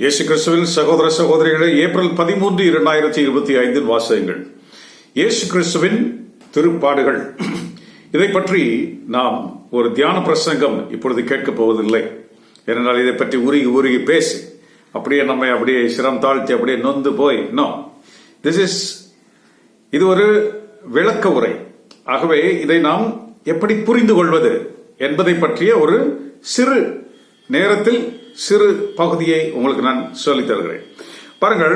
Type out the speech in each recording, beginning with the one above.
இயேசு கிறிஸ்துவின் சகோதர சகோதரிகளை ஏப்ரல் பதிமூன்று இரண்டாயிரத்தி இருபத்தி ஐந்தில் வாசகங்கள். இயேசு கிறிஸ்துவின் திருப்பாடுகள். இதை பற்றி நாம் ஒரு தியான பிரசங்கம் இப்பொழுது கேட்கப் போவதில்லை. ஏனென்றால் இதை பற்றி உருகி உருகி பேசி அப்படியே நம்மை அப்படியே சிரம் தாழ்த்தி அப்படியே நொந்து போய் நோ திஸ் இஸ் இது ஒரு விளக்க உரை. ஆகவே இதை நாம் எப்படி புரிந்து கொள்வது என்பதை பற்றிய ஒரு சிறு நேரத்தில் சிறு பகுதியை உங்களுக்கு நான் சொல்லித் தருகிறேன். பாருங்கள்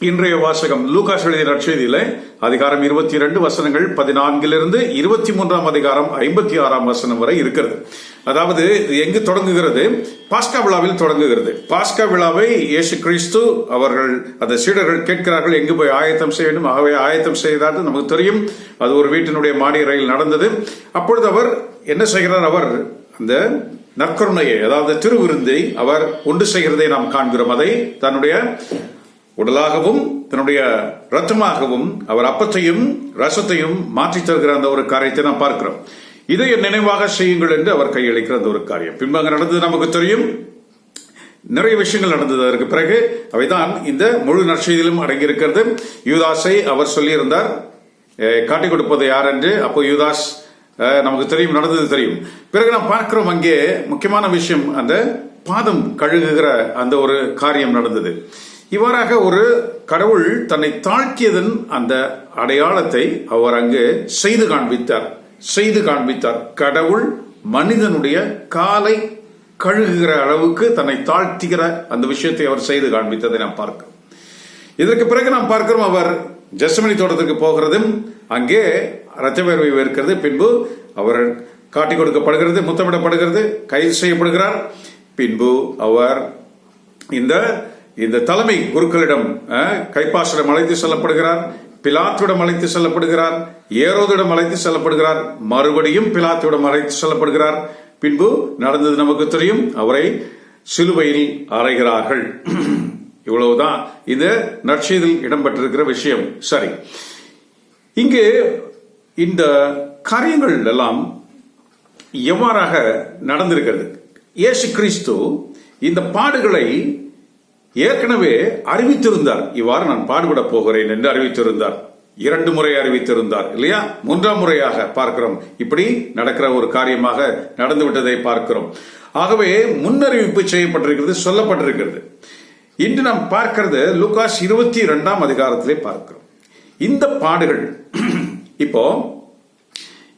இன்றைய வாசகம் லூகாஸ் எழுதிய நற்செய்தியில அதிகாரம் இருபத்தி இரண்டு வசனங்கள் பதினான்கிலிருந்து இருபத்தி மூன்றாம் அதிகாரம் ஐம்பத்தி ஆறாம் வசனம் வரை இருக்கிறது. அதாவது இது எங்கு தொடங்குகிறது? பாஸ்கா விழாவில் தொடங்குகிறது. பாஸ்கா விழாவை இயேசு கிறிஸ்து அவர்கள் அந்த சீடர்கள் கேட்கிறார்கள் எங்கு போய் ஆயத்தம் செய்ய வேண்டும்? ஆகவே ஆயத்தம் செய்தார் நமக்கு தெரியும் அது ஒரு வீட்டினுடைய மாடி ரயில் நடந்தது. அப்பொழுது அவர் என்ன செய்கிறார்? அவர் அந்த நற்கருணையை அதாவது திருவிருந்தை அவர் ஒன்று செய்கிறதை நாம் காண்கிறோம். அதை தன்னுடைய உடலாகவும் தன்னுடைய ரத்தமாகவும் அவர் அப்பத்தையும் ரசத்தையும் மாற்றி தருகிற அந்த ஒரு காரியத்தை நாம் பார்க்கிறோம். இதை நினைவாக செய்யுங்கள் என்று அவர் கையளிக்கிற அந்த ஒரு காரியம். பின்பாக நடந்தது நமக்கு தெரியும். நிறைய விஷயங்கள் நடந்தது அதற்கு பிறகு. அவைதான் இந்த முழு நற்செய்தியிலும் அடங்கியிருக்கிறது. யூதாஸை அவர் சொல்லியிருந்தார். காட்டிக் கொடுப்பது யார்? என்று. அப்போ யூதாஸ் நமக்கு தெரியும் நடந்தது தெரியும். பிறகு நாம் பார்க்கிறோம் அங்கே முக்கியமான விஷயம் அந்த பாதம் கழுகுகிற அந்த ஒரு காரியம் நடந்தது. இவ்வாறாக ஒரு கடவுள் தன்னை தாழ்த்தியதன் அந்த அடையாளத்தை அவர் அங்கு செய்து காண்பித்தார். செய்து காண்பித்தார். கடவுள் மனிதனுடைய காலை கழுகுகிற அளவுக்கு தன்னை தாழ்த்துகிற அந்த விஷயத்தை அவர் செய்து காண்பித்ததை நாம் பார்க்கிறோம். இதற்கு பிறகு நாம் பார்க்கிறோம் அவர் ஜெசமனி தோட்டத்துக்கு போகிறதும் அங்கே ரத்தவேர்வை வேர்க்கிறது பின்பு அவர் காட்டிக் கொடுக்கப்படுகிறது முத்தமிடப்படுகிறது கைது செய்யப்படுகிறார். பின்பு அவர் இந்த இந்த தலைமை குருக்களிடம் கைப்பாசிடம் அழைத்து செல்லப்படுகிறார் பிலாத்துவிடம் அழைத்து செல்லப்படுகிறார் ஏரோதிடம் அழைத்து செல்லப்படுகிறார் மறுபடியும் பிலாத்துவிடம் அழைத்து செல்லப்படுகிறார். பின்பு நடந்தது நமக்கு தெரியும் அவரை சிலுவையில் அறைகிறார்கள். இவ்வளவுதான். இந்த நற்செய்தியில் இடம்பெற்றிருக்கிற விஷயம். சரி. இங்கு இந்த காரியங்கள் எல்லாம் எவ்வாறாக நடந்திருக்கிறது? இயேசு கிறிஸ்து இந்த பாடுகளை ஏற்கனவே அறிவித்திருந்தார். இவ்வாறு நான் பாடுபட போகிறேன் என்று அறிவித்திருந்தார். இரண்டு முறை அறிவித்திருந்தார் இல்லையா? மூன்றாம் முறையாக பார்க்கிறோம். இப்படி நடக்கிற ஒரு காரியமாக நடந்துவிட்டதை பார்க்கிறோம். ஆகவே முன்னறிவிப்பு செய்யப்பட்டிருக்கிறது சொல்லப்பட்டிருக்கிறது. இன்று நாம் பார்க்கிறது லுகாஸ் இருபத்தி இரண்டாம் அதிகாரத்திலே பார்க்கிறோம். இந்த பாடுகள் இப்போ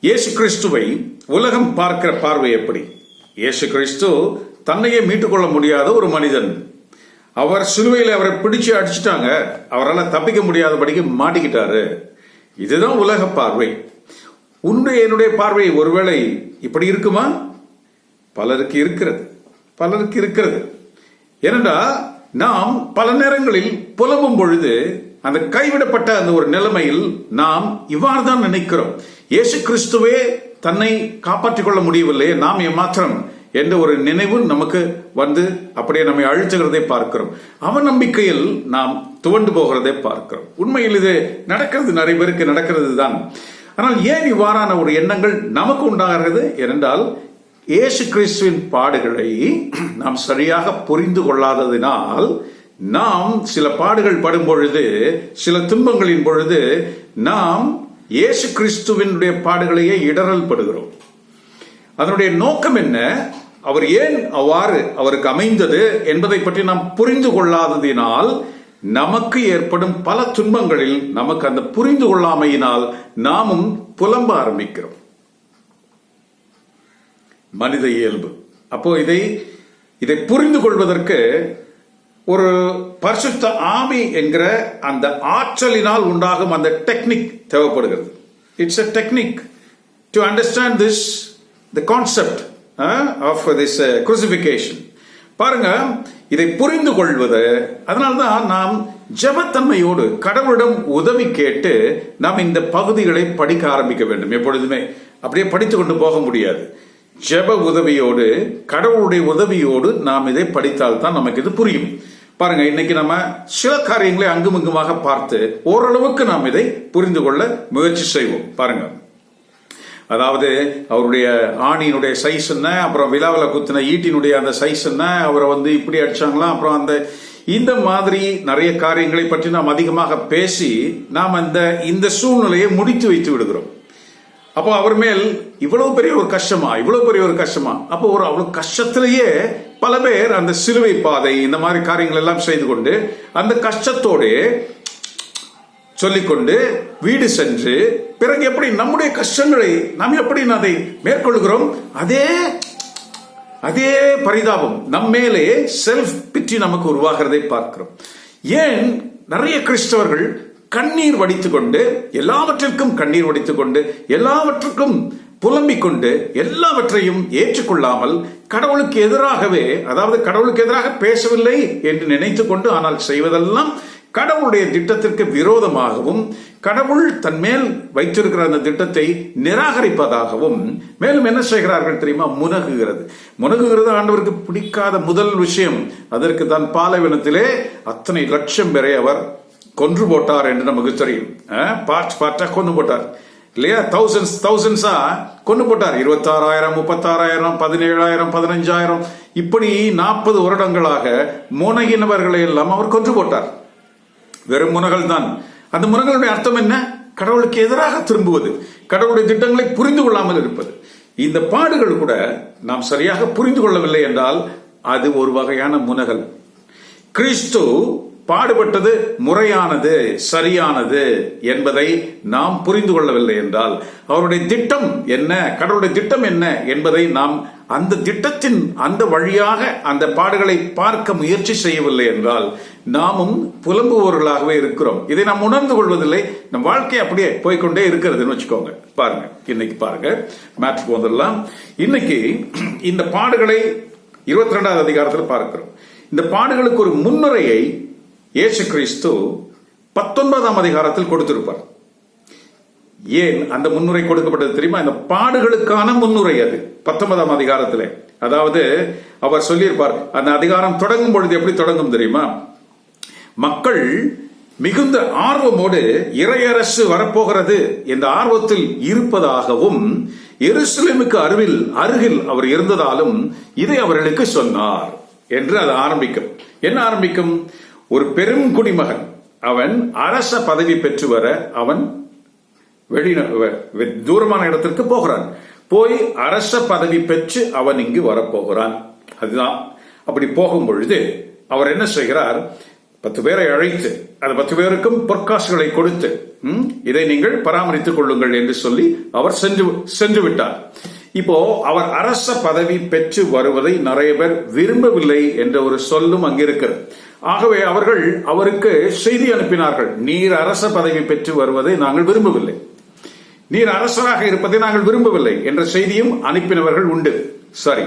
இயேசு கிறிஸ்துவை உலகம் பார்க்கிற பார்வை எப்படி? இயேசு கிறிஸ்து தன்னையே மீட்டுக்கொள்ள முடியாத ஒரு மனிதன். அவர் சிலுவையில் அவரை பிடிச்சு அடிச்சிட்டாங்க. அவரால் தப்பிக்க முடியாதபடிக்கு மாட்டிக்கிட்டாரு. இதுதான் உலக பார்வை. உன்னுடைய என்னுடைய பார்வை ஒருவேளை இப்படி இருக்குமா? பலருக்கு இருக்கிறது. பலருக்கு இருக்கிறது. ஏனென்றா நாம் பல நேரங்களில் புலம்பும் பொழுது அந்த கைவிடப்பட்ட அந்த ஒரு நிலைமையில் நாம் இவ்வாறு தான் நினைக்கிறோம். இயேசு கிறிஸ்துவே தன்னை காப்பாற்றிக் கொள்ள முடியவில்லை நாம் ஏமாத்திரம் என்ற ஒரு நினைவு நமக்கு வந்து அப்படியே நம்மை அழுத்துகிறதை பார்க்கிறோம். அவநம்பிக்கையில் நாம் துவண்டு போகிறதை பார்க்கிறோம். உண்மையில் இது நடக்கிறது நிறைய பேருக்கு நடக்கிறது தான். ஆனால் ஏன் இவ்வாறான ஒரு எண்ணங்கள் நமக்கு உண்டாகிறது ஏனென்றால் இயேசு கிறிஸ்துவின் பாடுகளை நாம் சரியாக புரிந்து கொள்ளாததினால் நாம் சில பாடுகள் படும் பொழுது சில துன்பங்களின் பொழுது நாம் இயேசு கிறிஸ்துவினுடைய பாடுகளையே இடரல் படுகிறோம். அதனுடைய நோக்கம் என்ன? அவர் ஏன் அவ்வாறு அவருக்கு அமைந்தது என்பதை பற்றி நாம் புரிந்து கொள்ளாததினால் நமக்கு ஏற்படும் பல துன்பங்களில் நமக்கு அந்த புரிந்து கொள்ளாமையினால் நாமும் புலம்ப ஆரம்பிக்கிறோம். மனித இயல்பு. அப்போ இதை இதை புரிந்து கொள்வதற்கு ஒரு பரிசுத்த ஆமி என்கிற அந்த ஆற்றலினால் உண்டாகும் அந்த டெக்னிக் தேவைப்படுகிறது. It's a technique to understand this the concept of this crucification பாருங்க இதை புரிந்து கொள்வது அதனால்தான் நாம் ஜெபத்தன்மையோடு கடவுளிடம் உதவி கேட்டு நாம் இந்த பகுதிகளை படிக்க ஆரம்பிக்க வேண்டும். எப்பொழுதுமே அப்படியே படித்து கொண்டு போக முடியாது. ஜெப உதவியோடு கடவுளுடைய உதவியோடு நாம் இதை படித்தால் தான் நமக்கு இது புரியும். பாருங்க இன்னைக்கு நம்ம சில காரியங்களை அங்குமிங்குமாக பார்த்து ஓரளவுக்கு நாம் இதை புரிந்து கொள்ள முயற்சி செய்வோம். பாருங்க. அதாவது அவருடைய ஆணியினுடைய சைஸ் என்ன அப்புறம் விழாவில் குத்தின ஈட்டினுடைய அந்த சைஸ் என்ன அவரை வந்து இப்படி அடிச்சாங்களாம் அப்புறம் அந்த இந்த மாதிரி நிறைய காரியங்களை பற்றி நாம் அதிகமாக பேசி நாம் அந்த இந்த சூழ்நிலையை முடித்து வைத்து விடுகிறோம். அப்போ அவர் மேல் இவ்வளவு பெரிய ஒரு கஷ்டமா இவ்வளவு பெரிய ஒரு கஷ்டமா? அப்போ ஒரு அவ்வளவு கஷ்டத்திலேயே பல பேர் அந்த சிலுவை பாதை இந்த மாதிரி காரியங்கள் எல்லாம் செய்து கொண்டு அந்த கஷ்டத்தோடு சொல்லிக்கொண்டு வீடு சென்று பிறகு எப்படி நம்முடைய கஷ்டங்களை நாம் எப்படி அதை மேற்கொள்கிறோம்? அதே அதே பரிதாபம் நம்மேலே செல்ஃப் பிற்றி நமக்கு உருவாகிறதை பார்க்கிறோம். ஏன்? நிறைய கிறிஸ்தவர்கள் கண்ணீர் வடித்துக்கொண்டு எல்லாவற்றிற்கும் கண்ணீர் வடித்துக்கொண்டு எல்லாவற்றுக்கும் புலம்பிக் கொண்டு எல்லாவற்றையும் ஏற்றுக்கொள்ளாமல் கடவுளுக்கு எதிராகவே அதாவது கடவுளுக்கு எதிராக பேசவில்லை என்று நினைத்து கொண்டு ஆனால் செய்வதெல்லாம் கடவுளுடைய திட்டத்திற்கு விரோதமாகவும் கடவுள் தன் மேல் வைத்திருக்கிற அந்த திட்டத்தை நிராகரிப்பதாகவும் மேலும் என்ன செய்கிறார்கள் தெரியுமா? முனகுகிறது. முனகுகிறது ஆண்டவருக்கு பிடிக்காத முதல் விஷயம் அதற்கு தான் பாலைவனத்திலே அத்தனை லட்சம் பேரை அவர் கொன்று போட்டார் என்று நமக்கு தெரியும். பார்ட் பார்ட்டா கொண்டு போட்டார். இல்லையா? தௌசண்ட்ஸ் தௌசண்ட்ஸா கொண்டு போட்டார். இருபத்தாறாயிரம் முப்பத்தாறாயிரம் பதினேழாயிரம் பதினஞ்சாயிரம். இப்படி நாற்பது வருடங்களாக முனகினவர்களை எல்லாம் அவர் கொன்று போட்டார். வெறும் முனகள் தான். அந்த முனகளுடைய அர்த்தம் என்ன? கடவுளுக்கு எதிராக திரும்புவது கடவுளுடைய திட்டங்களை புரிந்து கொள்ளாமல் இருப்பது. இந்த பாடுகள் கூட நாம் சரியாக புரிந்து கொள்ளவில்லை என்றால் அது ஒரு வகையான முனகல் கிறிஸ்து பாடுபட்டது முறையானது சரியானது என்பதை நாம் புரிந்து கொள்ளவில்லை என்றால் அவருடைய திட்டம் என்ன கடவுளுடைய திட்டம் என்ன என்பதை நாம் அந்த திட்டத்தின் அந்த வழியாக அந்த பாடுகளை பார்க்க முயற்சி செய்யவில்லை என்றால் நாமும் புலம்புவோர்களாகவே இருக்கிறோம். இதை நாம் உணர்ந்து கொள்வதில்லை. நம் வாழ்க்கை அப்படியே போய்கொண்டே இருக்கிறதுன்னு வச்சுக்கோங்க. பாருங்க இன்னைக்கு பாருங்க. மேட்ருக்கு வந்துடலாம். இன்னைக்கு இந்த பாடுகளை இருபத்தி ரெண்டாவது அதிகாரத்தில் பார்க்கிறோம். இந்த பாடுகளுக்கு ஒரு முன்னுரையை இயேசு கிறிஸ்து பத்தொன்பதாம் அதிகாரத்தில் கொடுத்திருப்பார். ஏன் அந்த முன்னுரை கொடுக்கப்பட்டது தெரியுமா? இந்த பாடுகளுக்கான முன்னுரை அது பத்தொன்பதாம் அதிகாரத்தில். அதாவது அவர் சொல்லியிருப்பார் அந்த அதிகாரம் தொடங்கும் பொழுது எப்படி தொடங்கும் தெரியுமா? மக்கள் மிகுந்த ஆர்வமோடு இறையரசு வரப்போகிறது என்ற ஆர்வத்தில் இருப்பதாகவும் எருசலேமுக்கு அருகில் அருகில் அவர் இருந்ததாலும் இதை அவர்களுக்கு சொன்னார் என்று அது ஆரம்பிக்கும். என்ன ஆரம்பிக்கும்? ஒரு பெரும் குடிமகன். அவன் அரச பதவி பெற்று வர அவன் வெளி தூரமான இடத்திற்கு போகிறான். போய் அரச பதவி பெற்று அவன் இங்கு வரப்போகிறான். அதுதான். அப்படி போகும் பொழுது அவர் என்ன செய்கிறார்? பத்து பேரை அழைத்து அந்த பத்து பேருக்கும் பொற்காசுகளை கொடுத்து இதை நீங்கள் பராமரித்துக் கொள்ளுங்கள் என்று சொல்லி அவர் சென்று சென்று விட்டார். இப்போ அவர் அரச பதவி பெற்று வருவதை நிறைய பேர் விரும்பவில்லை என்ற ஒரு சொல்லும் அங்கிருக்கிறது. ஆகவே அவர்கள் அவருக்கு செய்தி அனுப்பினார்கள். நீர் அரச பதவி பெற்று வருவதை நாங்கள் விரும்பவில்லை. நீர் அரசராக இருப்பதை நாங்கள் விரும்பவில்லை என்ற செய்தியும் அனுப்பினவர்கள் உண்டு. சரி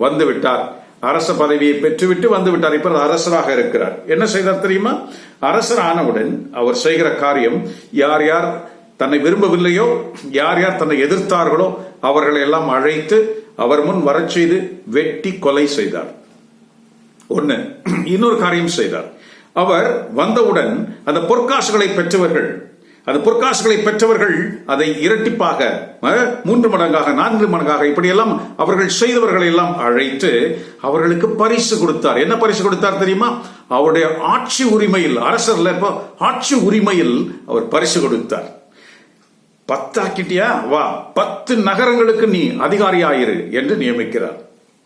வந்துவிட்டார். அரச பதவியை பெற்றுவிட்டு வந்து விட்டார் இப்ப அரசராக இருக்கிறார். என்ன செய்தார் தெரியுமா? அரசர் ஆனவுடன் அவர் செய்கிற காரியம் யார் யார் தன்னை விரும்பவில்லையோ யார் யார் தன்னை எதிர்த்தார்களோ அவர்களை எல்லாம் அழைத்து அவர் முன் வரச் செய்து வெட்டி கொலை செய்தார். ஒன்று இன்னொரு காரியம் செய்தார். அவர் வந்தவுடன் அந்த பொற்காசுகளை பெற்றவர்கள் அந்த பொற்காசுகளை பெற்றவர்கள் அதை இரட்டிப்பாக மூன்று மடங்காக நான்கு மடங்காக இப்படியெல்லாம் அவர்கள் செய்தவர்களை எல்லாம் அழைத்து அவர்களுக்கு பரிசு கொடுத்தார். என்ன பரிசு கொடுத்தார் தெரியுமா? அவருடைய ஆட்சி உரிமையில் அரசர்ல ஆட்சி உரிமையில் அவர் பரிசு கொடுத்தார். பத்தாக்கிட்டியா? வா பத்து நகரங்களுக்கு நீ அதிகாரியாயிரு என்று நியமிக்கிறார்.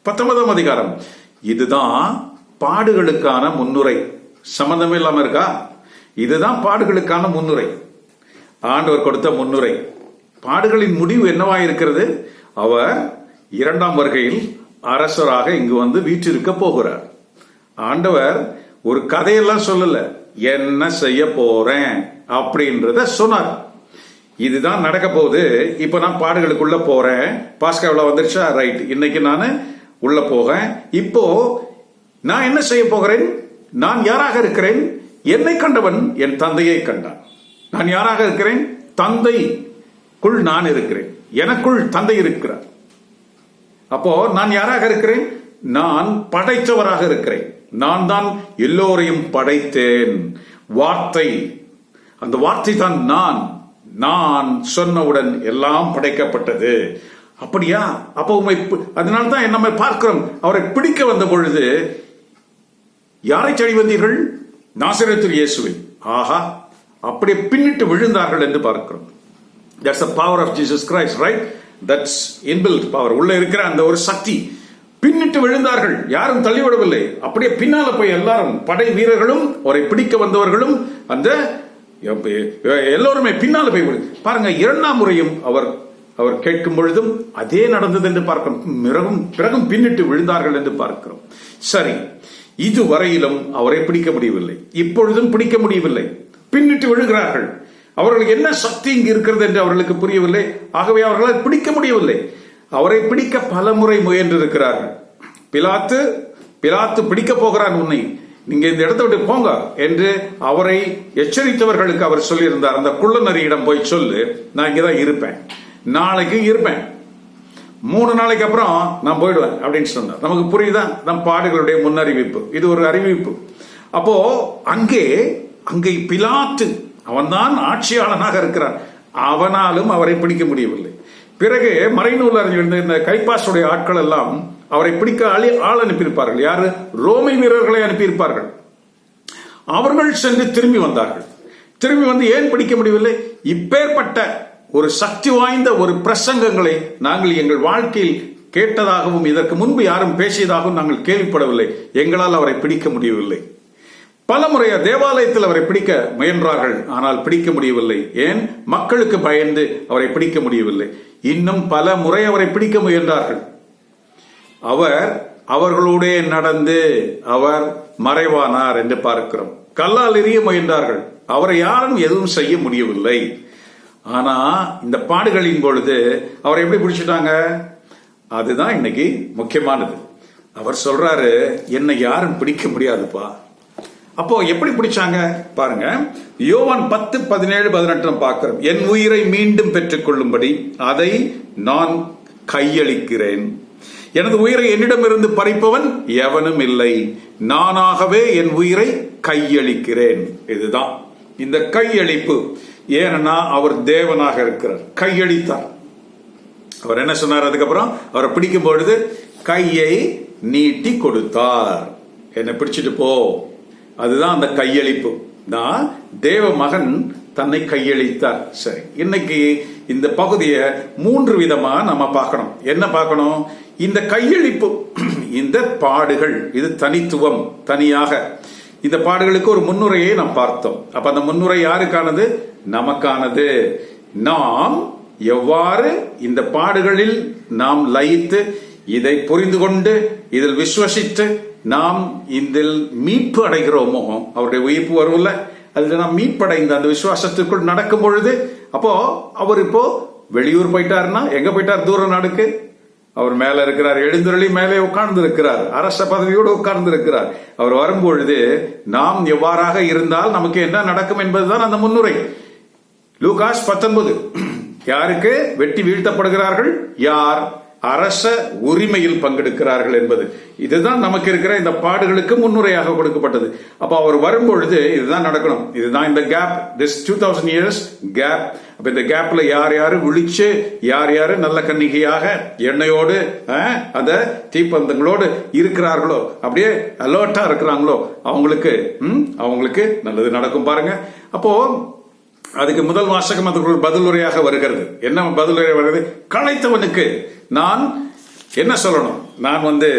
பத்தொன்பதாம் அதிகாரம். இதுதான் பாடுகளுக்கான முன்னுரை. சம்பந்தமே இல்லாம இருக்கா? இதுதான் பாடுகளுக்கான முன்னுரை. ஆண்டவர் கொடுத்த முன்னுரை. பாடுகளின் முடிவு என்னவா இருக்கிறது அவர் இரண்டாம் வருகையில் அரசராக இங்கு வந்து வீற்றிருக்க போகிறார். ஆண்டவர் ஒரு கதையெல்லாம் சொல்லல. என்ன செய்ய போறேன்? அப்படின்றத சொன்னார். இதுதான் நடக்க போகுது. இப்ப நான் பாடுகளுக்குள்ள போறேன். பாஸ்காவில் வந்துருச்சா? ரைட். இன்னைக்கு நான் உள்ள போக இப்போ நான் என்ன செய்ய போகிறேன்? நான் யாராக இருக்கிறேன்? என்னை கண்டவன் என் தந்தையை கண்டான். நான் யாராக இருக்கிறேன்? தந்தைக்குள் நான் இருக்கிறேன். எனக்குள் தந்தை இருக்கிறார். அப்போ நான் யாராக இருக்கிறேன்? நான் படைத்தவராக இருக்கிறேன். நான் தான் எல்லோரையும் படைத்தேன். வார்த்தை. அந்த வார்த்தை தான் நான். நான் சொன்னவுடன் எல்லாம் படைக்கப்பட்டது. அப்படியா? அப்போ உண்மை அதனால தான் நம்ம பார்க்கிறோம். அவரை பிடிக்க வந்த பொழுது யாரை தேடி வந்தீர்கள்? நாசரத்தில் இயேசுவை. ஆஹா அப்படியே பின்னிட்டு விழுந்தார்கள் என்று பார்க்கிறோம். That's a power of Jesus Christ right that's inbuilt power உள்ள இருக்கிற அந்த ஒரு சக்தி. பின்னிட்டு விழுந்தார்கள். யாரும் தள்ளிவிடவில்லை. அப்படியே பின்னால போய் எல்லாரும் படை வீரர்களும் அவரை பிடிக்க வந்தவர்களும் அந்த எல்லோருமே பின்னால போய் பாருங்க இரண்டாம் முறையும் அவர் அவர் கேட்கும் பொழுதும் அதே நடந்தது என்று பார்க்கிறோம். பிறகும் பிறகும் பின்னிட்டு விழுந்தார்கள் என்று பார்க்கிறோம். சரி இதுவரையிலும் அவரை பிடிக்க முடியவில்லை. இப்பொழுதும் பிடிக்க முடியவில்லை. பின்னிட்டு விழுகிறார்கள். அவர்களுக்கு என்ன சக்தி இங்கு இருக்கிறது என்று அவர்களுக்கு புரியவில்லை. ஆகவே அவர்களால் பிடிக்க முடியவில்லை. அவரை பிடிக்க பல முறை முயன்றிருக்கிறார்கள். பிலாத்து பிலாத்து பிடிக்க போகிறான் உன்னை. நீங்க இந்த இடத்தை விட்டு போங்க என்று அவரை எச்சரித்தவர்களுக்கு அவர் சொல்லியிருந்தார். அந்த குள்ளநரியிடம் போய் சொல்லு நான் இங்கதான் இருப்பேன். நாளைக்கும் இருப்பேன். மூணு நாளைக்கு அப்புறம் நான் போயிடுவேன் அப்படின்னு சொன்னார். நமக்கு புரியுதா? நம் பாடுகளுடைய முன்னறிவிப்பு. இது ஒரு அறிவிப்பு. அப்போ அங்கே அங்கே பிலாத்து அவன்தான் ஆட்சியாளனாக இருக்கிறான். அவனாலும் அவரை பிடிக்க முடியவில்லை. பிறகு மறைநூல் அறிஞர் இந்த கைப்பாசுடைய ஆட்கள் எல்லாம் அவரை பிடிக்க ஆளி ஆள் அனுப்பியிருப்பார்கள். யாரு? ரோமை வீரர்களை அனுப்பியிருப்பார்கள். அவர்கள் சென்று திரும்பி வந்தார்கள். திரும்பி வந்து ஏன் பிடிக்க முடியவில்லை? இப்பேற்பட்ட ஒரு சக்தி வாய்ந்த ஒரு பிரசங்கங்களை நாங்கள் எங்கள் வாழ்க்கையில் கேட்டதாகவும் இதற்கு முன்பு யாரும் பேசியதாகவும் நாங்கள் கேள்விப்படவில்லை. எங்களால் அவரை பிடிக்க முடியவில்லை. பல முறைய தேவாலயத்தில் அவரை பிடிக்க முயன்றார்கள் ஆனால் பிடிக்க முடியவில்லை. ஏன்? மக்களுக்கு பயந்து அவரை பிடிக்க முடியவில்லை. இன்னும் பல முறை அவரை பிடிக்க முயன்றார்கள். அவர் அவர்களோடே நடந்து அவர் மறைவானார் என்று பார்க்கிறோம். கல்லால் எறிய முயன்றார்கள். அவரை யாரும் எதுவும் செய்ய முடியவில்லை. ஆனா இந்த பாடுகளின் பொழுது அவரை எப்படி பிடிச்சிட்டாங்க? அதுதான் இன்னைக்கு முக்கியமானது. அவர் சொல்றாரு என்னை யாரும் பிடிக்க முடியாதுப்பா. அப்போ எப்படி பிடிச்சாங்க? பாருங்க. யோவான் பத்து பதினேழு பதினெட்டு பார்க்கிறோம். என் உயிரை மீண்டும் பெற்றுக்கொள்ளும்படி அதை நான் கையளிக்கிறேன். எனது உயிரை என்னிடமிருந்து பறிப்பவன் எவனும் இல்லை. நானாகவே என் உயிரை கையளிக்கிறேன். இதுதான். இந்த கையளிப்பு. ஏன்னா அவர் தேவனாக இருக்கிறார். கையளித்தார் அவர் என்ன சொன்னார் அதுக்கப்புறம்? அவரை பிடிக்கும் பொழுது கையை நீட்டி கொடுத்தார். என்னை பிடிச்சிட்டு போ. அதுதான் அந்த கையளிப்பு. நான் தேவ மகன் தன்னை கையளித்தார். சரி இன்னைக்கு இந்த பகுதியை மூன்று விதமா நம்ம பார்க்கணும். என்ன பார்க்கணும்? இந்த கையளிப்பு இந்த பாடுகள் இது தனித்துவம் தனியாக. இந்த பாடுகளுக்கு ஒரு முன்னுரையை நாம் பார்த்தோம். அப்ப அந்த முன்னுரை யாருக்கானது? நமக்கானது. நாம் எவ்வாறு இந்த பாடுகளில் நாம் லயித்து இதை புரிந்து கொண்டு இதில் விசுவசித்து நாம் இதில் மீட்பு அடைகிறோமோ? அவருடைய உயிர்ப்பு வரும்ல. அதுல நாம் மீட்படைந்த அந்த விசுவாசத்திற்குள் நடக்கும் பொழுது அப்போ அவர் இப்போ வெளியூர் போயிட்டாருன்னா எங்க போயிட்டார்? தூர நாடுக்கு. அவர் மேல இருக்கிறார் எழுந்தருளி மேலே உட்கார்ந்து இருக்கிறார் அரச பதவியோடு உட்கார்ந்து இருக்கிறார் அவர் வரும்பொழுது நாம் எவ்வாறாக இருந்தால் நமக்கு என்ன நடக்கும் என்பதுதான் அந்த முன்னுரை. லூகாஸ் பத்தொன்பது. யாருக்கு வெட்டி வீழ்த்தப்படுகிறார்கள்? யார்? அரச உரிமையில் பங்கெடுக்கிறார்கள் என்பது. இதுதான் நமக்கு இருக்கிற இந்த பாடுகளுக்கு முன்னுரையாக கொடுக்கப்பட்டது. அப்ப அவர் வரும்பொழுது இதுதான் நடக்கணும். இதுதான் இந்த gap this two thousand years gap அப்ப இந்த கேப்ல யார் யாரு விழிச்சு யார் யாரு நல்ல கன்னிகையாக எண்ணெயோடு அந்த தீப்பந்தங்களோடு இருக்கிறார்களோ? அப்படியே அலர்ட்டா இருக்கிறாங்களோ? அவங்களுக்கு அவங்களுக்கு நல்லது நடக்கும் பாருங்க. அப்போ அதுக்கு முதல் வாசகம் அதுக்கு ஒரு பதிலுரையாக வருகிறது. என்ன பதிலுரை வருகிறது களைத்தவனுக்கு நான் என்ன சொல்லணும்? நான் வந்து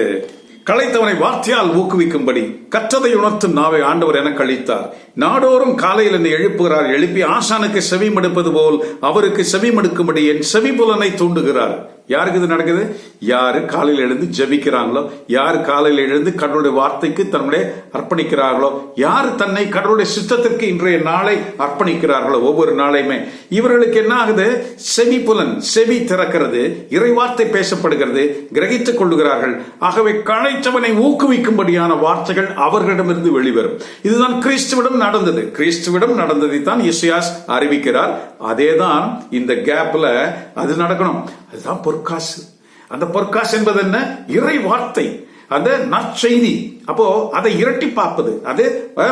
களைத்தவனை வார்த்தையால் ஊக்குவிக்கும்படி கற்றதை உணர்த்தும் நாவை ஆண்டவர் என கழித்தார். நாடோறும் காலையில் என்னை எழுப்புகிறார். எழுப்பி ஆசானுக்கு செவி மடுப்பது போல் அவருக்கு செவி மடுக்கும்படி என் செவி புலனை தூண்டுகிறார். யாருக்கு இது நடக்குது? யாரு காலையில் எழுந்து ஜெபிக்கிறாங்களோ யார் காலையில் எழுந்து கடவுளுடைய வார்த்தைக்கு தன்னுடைய அர்ப்பணிக்கிறார்களோ யார் தன்னை கடவுளுடைய சித்தத்திற்கு இன்றைய நாளை அர்ப்பணிக்கிறார்களோ ஒவ்வொரு நாளையுமே. இவர்களுக்கு என்ன ஆகுது? செவி புலன் செவி திறக்கிறது இறைவார்த்தை பேசப்படுகிறது கிரகித்துக் கொள்ளுகிறார்கள். ஆகவே களைச்சவனை ஊக்குவிக்கும்படியான வார்த்தைகள் அவர்களிடமிருந்து வெளிவரும். இதுதான் கிறிஸ்துவிடம் நடந்தது. கிறிஸ்துவிடம் நடந்ததை தான் இசையாஸ் அறிவிக்கிறார். அதேதான் இந்த கேப்ல அது நடக்கணும். அதுதான் பொற்காசு. அந்த பொற்காசு என்பது என்ன? இறை வார்த்தை. அந்த நற்செய்தி. அப்போ அதை இரட்டிப்பாக்குவது அது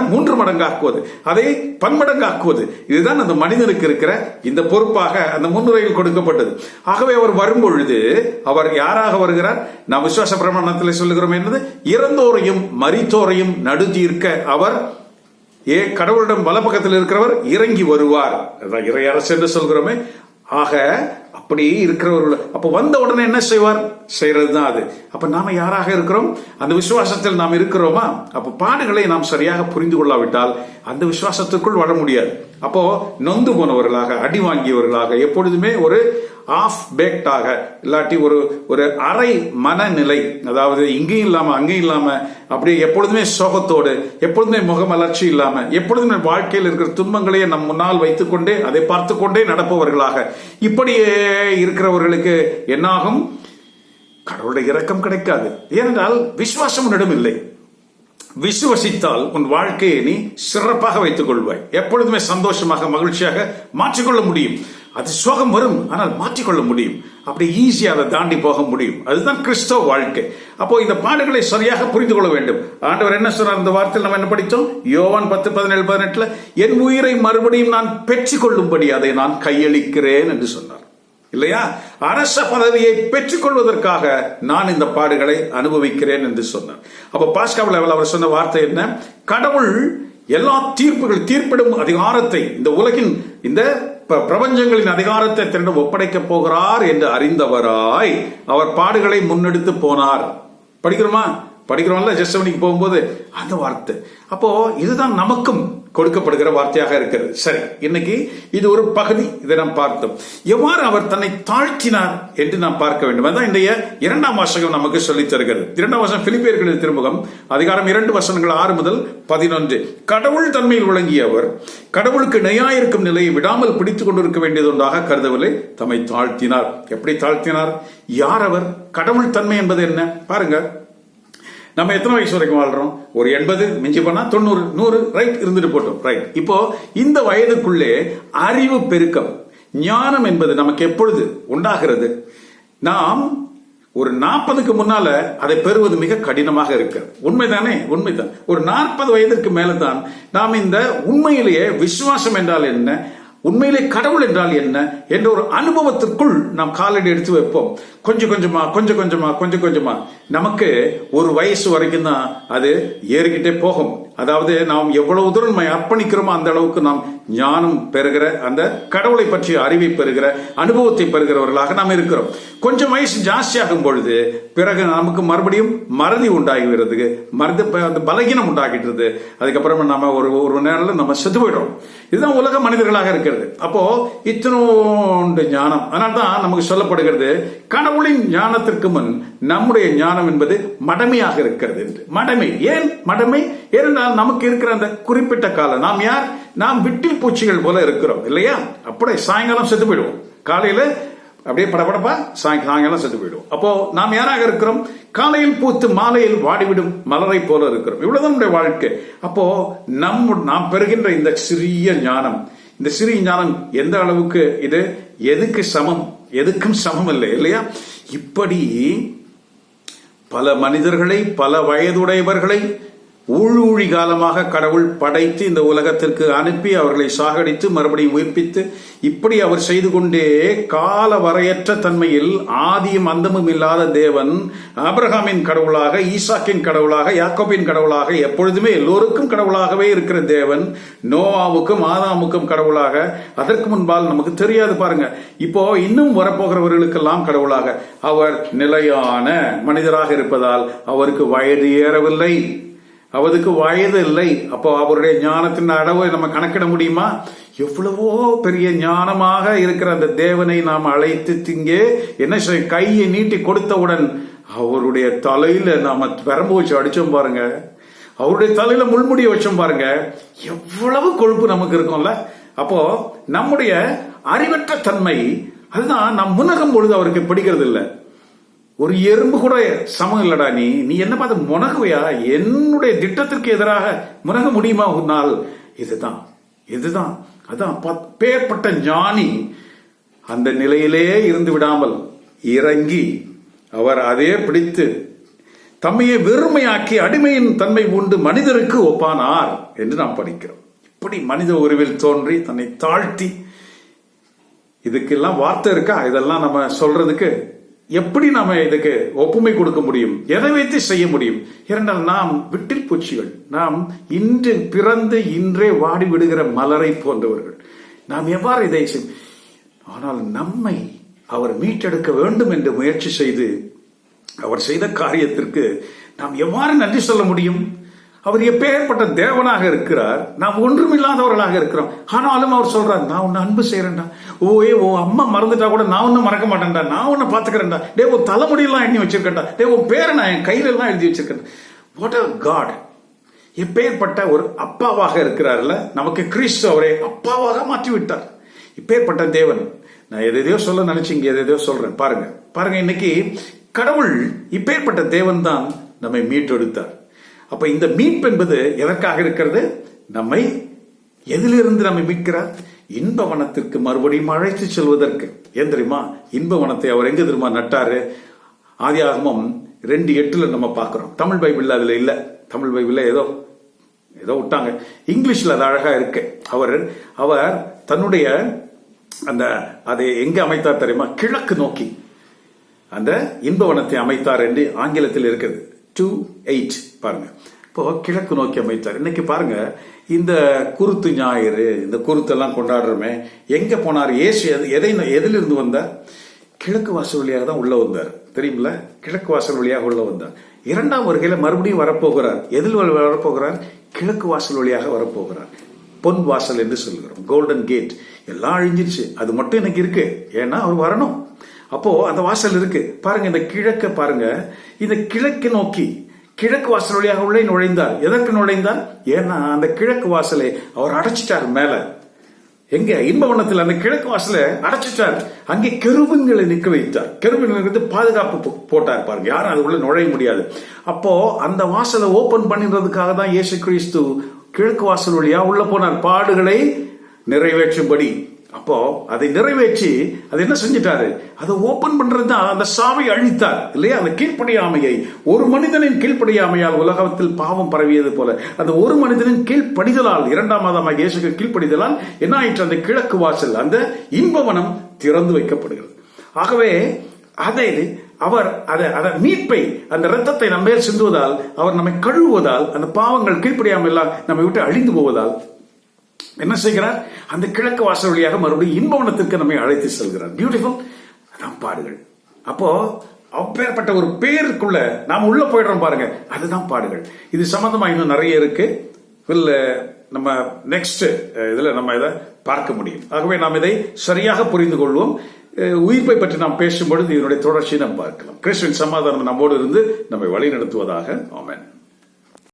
மூன்று மடங்காக்குவது அதை பன்மடங்காக்குவது. இதுதான் அந்த மனிதனுக்கு இருக்கிற இந்த பொறுப்பாக அந்த முன்னுரையில் கொடுக்கப்பட்டது. ஆகவே அவர் வரும்பொழுது அவர் யாராக வருகிறார்? நாம் விசுவாச பிரமாணத்தில் சொல்லுகிறோம் என்னது? இறந்தோரையும் மறித்தோரையும் நடுதீர்க்க அவர் ஏ கடவுளிடம் வலப்பக்கத்தில் இருக்கிறவர் இறங்கி வருவார். அதான் இறை அரசு என்று சொல்கிறோமே. ஆக அப்படியே இருக்கிறவர்கள். அப்போ வந்த உடனே என்ன செய்வார்? செய்யறது தான் அது. அப்ப நாம யாராக இருக்கிறோம்? அந்த விசுவாசத்தில் நாம் இருக்கிறோமா? அப்ப பாடுகளை நாம் சரியாக புரிந்து கொள்ளாவிட்டால் அந்த விசுவாசத்திற்குள் வர முடியாது. அப்போ நொந்து போனவர்களாக அடி வாங்கியவர்களாக எப்பொழுதுமே ஒரு ஆஃப் பேக்டாக இல்லாட்டி ஒரு ஒரு அரை மனநிலை அதாவது இங்கேயும் இல்லாம அங்கேயும் இல்லாம அப்படியே எப்பொழுதுமே சோகத்தோடு எப்பொழுதுமே முகமலர்ச்சி இல்லாம எப்பொழுதுமே வாழ்க்கையில் இருக்கிற துன்பங்களையே நம் முன்னால் வைத்துக்கொண்டே அதை பார்த்து கொண்டே நடப்பவர்களாக. இப்படியே இருக்கிறவர்களுக்கு என்னாகும்? கடவுளுடைய இரக்கம் கிடைக்காது. ஏனென்றால் விசுவாசம் உன்னிடம் இல்லை. விசுவசித்தால் உன் வாழ்க்கையை நீ சிறப்பாக வைத்துக் கொள்வாய். எப்பொழுதுமே சந்தோஷமாக மகிழ்ச்சியாக மாற்றிக்கொள்ள முடியும். அது சோகம் வரும் ஆனால் மாற்றிக்கொள்ள முடியும். அப்படி ஈஸியாக அதை தாண்டி போக முடியும். அதுதான் கிறிஸ்தவ வாழ்க்கை. அப்போ இந்த பாடுகளை சரியாக புரிந்து கொள்ள வேண்டும். ஆண்டவர் என்ன சொன்னார்? இந்த வார்த்தையில் நம்ம என்ன படித்தோம்? யோவான் பத்து பதினேழு பதினெட்டுல என் உயிரை மறுபடியும் நான் பெற்றுக்கொள்ளும்படி அதை நான் கையளிக்கிறேன் என்று சொன்னார். இல்லையா? அரச பதவியை பெற்றுக்கொள்வதற்காக நான் இந்த பாடுகளை அனுபவிக்கிறேன் என்று சொன்னார். அப்ப பாஸ்காவில் அவர் சொன்ன வார்த்தை என்ன? கடவுள் எல்லா தீர்ப்புகள் தீர்ப்பிடும் அதிகாரத்தை இந்த உலகின் இந்த ப- பிரபஞ்சங்களின் அதிகாரத்தை தன்னிடம் ஒப்படைக்கப் போகிறார் என்று அறிந்தவராய் அவர் பாடுகளை முன்னெடுத்து போனார். படிக்கிறோமா? படிக்கிறோம்ல ஜெஸ்டமனிக்கு போகும்போது. அந்த வார்த்தை. அப்போ இதுதான் நமக்கும் கொடுக்கப்படுகிற வார்த்தையாக இருக்கிறது. சரி இன்னைக்கு இது ஒரு பகுதி. இதை நாம் பார்த்தோம். எவ்வாறு அவர் தன்னை தாழ்த்தினார் என்று நாம் பார்க்க வேண்டும். அதான் இன்றைய இரண்டாம் வாசகம் நமக்கு சொல்லித் தருகிறது. இரண்டாம் வாசகம் பிலிப்பியர்களின் திருமுகம் அதிகாரம் இரண்டு வசனங்கள் ஆறு முதல் பதினொன்று. கடவுள் தன்மையில் விளங்கிய அவர் கடவுளுக்கு நியாயிருக்கும் நிலையை விடாமல் பிடித்துக் கொண்டிருக்க வேண்டியது ஒன்றாக கருதவில்லை. தம்மை தாழ்த்தினார். எப்படி தாழ்த்தினார்? யார் அவர்? கடவுள் தன்மை என்பது என்ன? பாருங்க. நம்ம எத்தனை வயசு வரைக்கும் வாழ்றோம்? ஒரு எண்பது மிஞ்சி போனா தொண்ணூறு நூறு ரைட் இருந்துட்டு போட்டோம் ரைட் இப்போ இந்த வயதுக்குள்ளே அறிவு பெருக்கம் ஞானம் என்பது நமக்கு எப்பொழுது உண்டாகிறது? நாம் ஒரு நாற்பதுக்கு முன்னால அதை பெறுவது மிக கடினமாக இருக்கு. உண்மைதானே? உண்மைதான். ஒரு நாற்பது வயதிற்கு மேலதான் நாம் இந்த உண்மையிலேயே விசுவாசம் என்றால் என்ன? உண்மையிலே கடவுள் என்றால் என்ன என்ற ஒரு அனுபவத்திற்குள் நாம் காலடி எடுத்து வைப்போம். கொஞ்சம் கொஞ்சமா கொஞ்சம் கொஞ்சமா கொஞ்சம் கொஞ்சமா. நமக்கு ஒரு வயசு வரைக்கும் தான் அது ஏறிக்கிட்டே போகும். அதாவது நாம் எவ்வளவு தூரம் நம்ம அர்ப்பணிக்கிறோமோ அந்த அளவுக்கு நாம் ஞானம் பெறுகிற அந்த கடவுளை பற்றிய அறிவை பெறுகிற அனுபவத்தை பெறுகிறவர்களாக நாம் இருக்கிறோம். கொஞ்சம் வயசு ஜாஸ்தியாகும் பொழுது பிறகு நமக்கு மறுபடியும் மறதி உண்டாகிறது மறந்து அந்த பலகீனம் உண்டாகிடுறது. அதுக்கப்புறமா நம்ம ஒரு ஒரு நேரம் நம்ம செத்து போயிடும் இதுதான் உலக மனிதர்களாக இருக்கிறது. அப்போ இத்தனோண்டு ஞானம் அதனால தான் நமக்கு சொல்லப்படுகிறது கடவுளின் ஞானத்திற்கு முன் நம்முடைய ஞானம் என்பது மடமையாக இருக்கிறது என்று. மடமை. ஏன் மடமை? ஏனென்றால் நமக்கு இருக்கிற அந்த குறிப்பிட்ட காலம் நாம் யார்? நாம் விட்டில் பூச்சிகள் போல இருக்கிறோம் இல்லையா? அப்படி சாயங்காலம் செத்து போயிடுவோம். காலையில அப்படியே படபடப்பா சாய் சாயங்காலம் செத்து போயிடுவோம். அப்போ நாம் யாராக இருக்கிறோம்? காலையில் பூத்து மாலையில் வாடிவிடும் மலரை போல இருக்கிறோம். இவ்வளவுதான் நம்முடைய வாழ்க்கை. அப்போ நம் நாம் பெறுகின்ற இந்த சிறிய ஞானம் இந்த சிறிய ஞானம் எந்த அளவுக்கு இது? எதுக்கு சமம்? எதுக்கும் சமம் இல்லை இல்லையா? இப்படி பல மனிதர்களை பல வயதுடையவர்களை ஊழூழி காலமாக கடவுள் படைத்து இந்த உலகத்திற்கு அனுப்பி அவர்களை சாகடித்து மறுபடியும் உயிர்ப்பித்து இப்படி அவர் செய்து கொண்டே கால வரையற்ற தன்மையில் ஆதியும் அந்தமும் இல்லாத தேவன் அப்ரஹாமின் கடவுளாக ஈசாக்கின் கடவுளாக யாக்கோபின் கடவுளாக எப்பொழுதுமே எல்லோருக்கும் கடவுளாகவே இருக்கிற தேவன் நோவாவுக்கும் ஆதாமுக்கும் கடவுளாக. அதற்கு முன்பால் நமக்கு தெரியாது பாருங்க. இப்போ இன்னும் வரப்போகிறவர்களுக்கெல்லாம் கடவுளாக. அவர் நிலையான மனிதராக இருப்பதால் அவருக்கு வயது ஏறவில்லை. அவருக்கு வயது இல்லை. அப்போ அவருடைய ஞானத்தின் அளவை நம்ம கணக்கிட முடியுமா? எவ்வளவோ பெரிய ஞானமாக இருக்கிற அந்த தேவனை நாம் அழைத்து திங்கே என்ன கையை நீட்டி கொடுத்தவுடன் அவருடைய தலையில நாம பெரம்பு வச்சு அடிச்சோம் பாருங்க. அவருடைய தலையில முள்முடிய வச்சோம் பாருங்க. எவ்வளவு கொழுப்பு நமக்கு இருக்கும்ல. அப்போ நம்முடைய அறிவற்ற தன்மை அதுதான் நம் முனகும் பொழுது அவருக்கு பிடிக்கிறது இல்லை ஒரு எறும்பு கூட சமம் இல்லடா நீ. நீ என்ன பார்த்து முனகுவையா? என்னுடைய திட்டத்திற்கு எதிராக முனக முடியுமா உன்னால்? இதுதான். இதுதான். அதான் பத்- பேர்பட்ட ஞானி. அந்த நிலையிலே இருந்து விடாமல் இறங்கி அவர் அதே பிடித்து தம்மையை வெறுமையாக்கி அடிமையின் தன்மை உண்டு மனிதருக்கு ஒப்பானார் என்று நாம் படிக்கிறோம். இப்படி மனித உருவில் தோன்றி தன்னை தாழ்த்தி இதுக்கெல்லாம் வார்த்தை இருக்கா? இதெல்லாம் நம்ம சொல்றதுக்கு எப்படி நாம இதுக்கு ஒப்புமை கொடுக்க முடியும்? எதை வைத்து செய்ய முடியும்? இரண்டால் நாம் விட்டில் பூச்சிகள். நாம் இன்று பிறந்து இன்றே வாடி விடுகிற மலரை போன்றவர்கள். நாம் எவ்வாறு இதை செய்- ஆனால் நம்மை அவர் மீட்டெடுக்க வேண்டும் என்று முயற்சி செய்து அவர் செய்த காரியத்திற்கு நாம் எவ்வாறு நன்றி சொல்ல முடியும்? அவர் எப்பேற்பட்ட தேவனாக இருக்கிறார் நாம் ஒன்றுமில்லாதவர்களாக இருக்கிறோம். ஆனாலும் அவர் சொல்றார் நான் உன்னை அன்பு செய்யறேன்டா ஓ ஓ அம்மா மறந்துட்டா கூட நான் ஒன்னும் மறக்க மாட்டேன்டா. நான் உன்னை பாத்துக்கிறேன்டா டே உன் தலைமுடியெல்லாம் எண்ணி வச்சிருக்கேன்டா. டே உன் பேரை நான் என் கையில எல்லாம் எழுதி வச்சிருக்கேன். வாட் அ காட் எப்பேற்பட்ட ஒரு அப்பாவாக இருக்கிறார்ல நமக்கு கிறிஸ்து அவரை அப்பாவாக மாற்றி விட்டார் இப்பேற்பட்ட தேவன். நான் எதையோ சொல்ல நினைச்சு இங்க எதையோ சொல்றேன். பாருங்க. பாருங்க இன்னைக்கு கடவுள் இப்பேற்பட்ட தேவன் தான் நம்மை மீட்டெடுத்தார். அப்ப இந்த மீட்பு என்பது எதற்காக இருக்கிறது? நம்மை எதிலிருந்து நம்மை மீட்கிறார்? இன்பவனத்திற்கு மறுபடியும் அழைத்து செல்வதற்கு. ஏன் தெரியுமா? இன்பவனத்தை அவர் எங்க தெரியுமா நட்டாரு? ஆதியாகமும் ரெண்டு எட்டுல நம்ம பார்க்கிறோம். தமிழ் பைபிள் அதுல இல்ல. தமிழ் பைபிள்ல ஏதோ ஏதோ விட்டாங்க. இங்கிலீஷ்ல அது அழகா இருக்கு. அவர் அவர் தன்னுடைய அந்த அதை எங்க அமைத்தார் தெரியுமா? கிழக்கு நோக்கி. அந்த இன்பவனத்தை அமைத்தார் என்று ஆங்கிலத்தில் இருக்குது டூ எயிட் பாருங்க. இப்போ கிழக்கு நோக்கி அமைத்தார். இன்னைக்கு பாருங்க இந்த குருத்து ஞாயிறு இந்த குருத்தெல்லாம் கொண்டாடுறோமே எங்க போனார்? ஏசு எது- எதை எதிலிருந்து வந்தார்? கிழக்கு வாசல் வழியாக தான் உள்ள வந்தார். தெரியுமில்ல? கிழக்கு வாசல் வழியாக உள்ள வந்தார். இரண்டாம் வருகையில மறுபடியும் வரப்போகிறார். எதில் வரப்போகிறார்? கிழக்கு வாசல் வழியாக வரப்போகிறார். பொன் வாசல் என்று சொல்கிறோம். கோல்டன் கேட் எல்லாம் அழிஞ்சிருச்சு. அது மட்டும் இன்னைக்கு இருக்கு. ஏன்னா அவர் வரணும். அப்போ அந்த வாசல் இருக்கு. பாருங்க இந்த கிழக்க பாருங்க. இந்த கிழக்கு நோக்கி கிழக்கு வாசல் வழியாக உள்ளே நுழைந்தார். எதற்கு நுழைந்தார்? ஏன்னா அந்த கிழக்கு வாசலை அவர் அடைச்சிட்டார் மேல. எங்க? இன்பவனத்தில் அந்த கிழக்கு வாசலை அடைச்சிட்டார். அங்கே கெருபுங்களை நிக்க வைத்தார். கெருபுங்களுக்கு பாதுகாப்பு போட்டார் பாருங்க. யாரும் அது உள்ள நுழைய முடியாது. அப்போ அந்த வாசலை ஓபன் பண்ணிடுறதுக்காக தான் இயேசு கிறிஸ்து கிழக்கு வாசல் வழியா உள்ள போனார். பாடுகளை நிறைவேற்றும்படி. அப்போ அதை நிறைவேற்றி அது என்ன செஞ்சிட்டாரு? அதை ஓபன் பண்றது தான். அந்த சாவை அழித்தார் இல்லையா? அந்த கீழ்ப்படியாமையை. ஒரு மனிதனின் கீழ்ப்படியாமையால் உலகத்தில் பாவம் பரவியது போல. அந்த ஒரு மனிதனின் கீழ்ப்படிதலால் இரண்டாம் மாதமாக இயேசுக்கு கீழ்ப்படிதலால் என்ன ஆயிற்று? அந்த கிழக்கு வாசல் அந்த இன்பவனம் திறந்து வைக்கப்படுகிறது. ஆகவே அதை அவர் அதை அதை மீட்பை அந்த இரத்தத்தை நம்ம மேல் சிந்துவதால் அவர் நம்மை கழுவுவதால் அந்த பாவங்கள் கீழ்ப்படியாமல் நம்மை விட்டு அழிந்து போவதால் என்ன செய்கிறார்? அந்த கிழக்கு வாசல் வழியாக மறுபடியும் இன்பவனத்திற்கு நம்மை அழைத்து செல்கிறார். பியூட்டிஃபுல் அதான் பாடுகள். அப்போ அப்பேற்பட்ட ஒரு பேருக்குள்ள நாம் உள்ள போயிடுறோம் பாருங்க. அதுதான் பாடுகள். இது சம்பந்தமா இன்னும் நிறைய இருக்கு. இல்ல நம்ம நெக்ஸ்ட் இதுல நம்ம இதை பார்க்க முடியும். ஆகவே நாம் இதை சரியாக புரிந்து கொள்வோம். உயிர்ப்பை பற்றி நாம் பேசும்பொழுது இதனுடைய தொடர்ச்சியை நாம் பார்க்கலாம். கிறிஸ்துவின் சமாதானம் நம்மோடு இருந்து நம்மை வழிநடத்துவதாக.